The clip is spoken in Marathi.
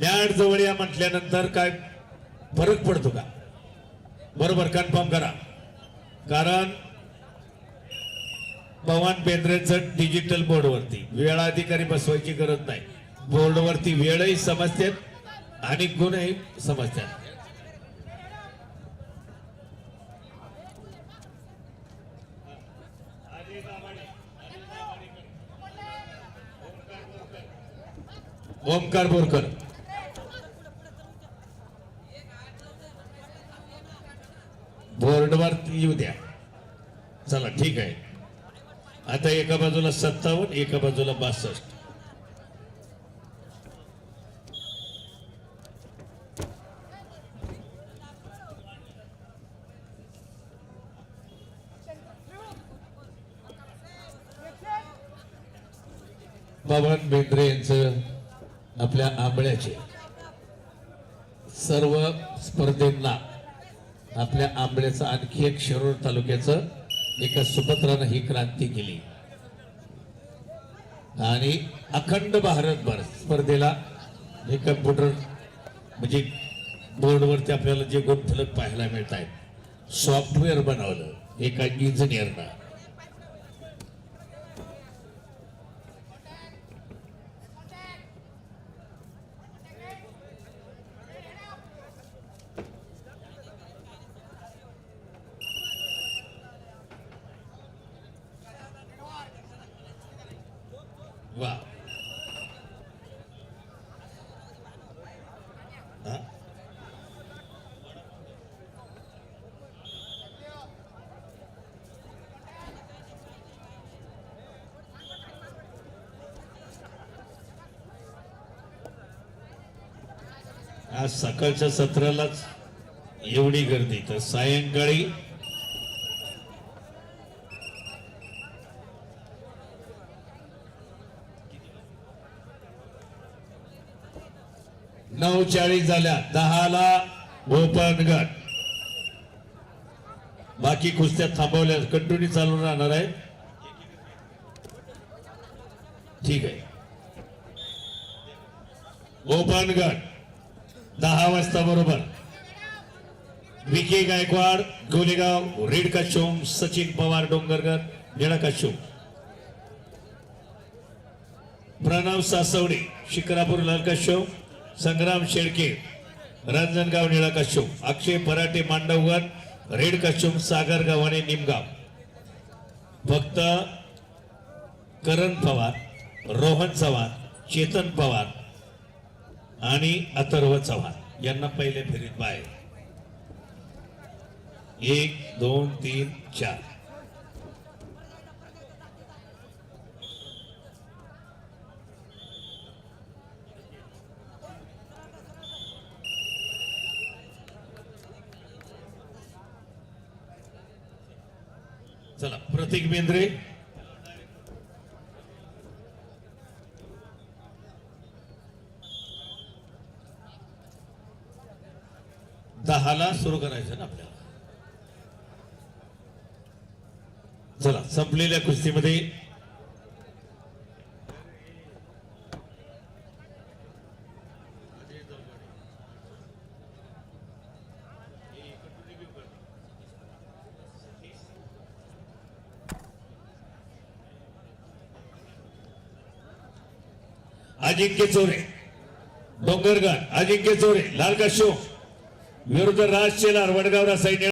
मॅट जवळ या म्हटल्यानंतर काय फरक पडतो का? बरोबर कन्फर्म करा. कारण पवन बेंद्रेचं डिजिटल बोर्डवरती वेळ अधिकारी बसवायची गरज नाही. बोर्डवरती वेळही समजतात आणि गुणही समजतात. ओमकार बोरकर. बोर्डवर येऊ द्या. चला ठीक आहे. आता एका बाजूला सत्तावन्न एका बाजूला बासष्ट. पवन बेंद्रे यांचं आपल्या आंबळ्याचे सर्व स्पर्धेंना आपल्या आंबळ्याचं आणखी एक शिरूर तालुक्याचं एका सुपत्रानं ही क्रांती केली. आणि अखंड भारतभर स्पर्धेला हे कम्प्युटर म्हणजे बोर्डवरती आपल्याला जे गुणफलक पाहायला मिळत आहेत सॉफ्टवेअर बनवलं एका इंजिनियरनं वा आज सकाळच्या सत्रालाच एवढी गर्दी. तर सायंकाळी नऊ चाळीस झाल्या. दहाला ओपन गट. बाकी कुस्त्या थांबवल्या. कंटिन्यू चालू राहणार आहे. ठीक आहे. ओपन गट. दहा वाजता बरोबर. विके गायकवाड गोलेगाव रेड काशोम सचिन पवार डोंगरगड निळा काशोम प्रणव सासवडे शिकरापूर लाल काशोम संग्राम शेळके रांजणगाव निळा काशोम अक्षय पराटे मांडवगड रेड काशोम सागर गावाने निमगाव. फक्त करण पवार रोहन चव्हाण चेतन पवार आणि अथर्व चव्हाण यांना पहिले फेरीत बाहेर. एक दोन तीन चार. चला प्रतीक बेंद्रे. दहाला सुरू करायचं ना आपल्याला. चला संपलेल्या कुस्तीमध्ये अजिंक्य चोरे डोंगरगड अजिंक्य चोरे लाल काशो विरुद्ध राज शेलार वडगावरा सैन्य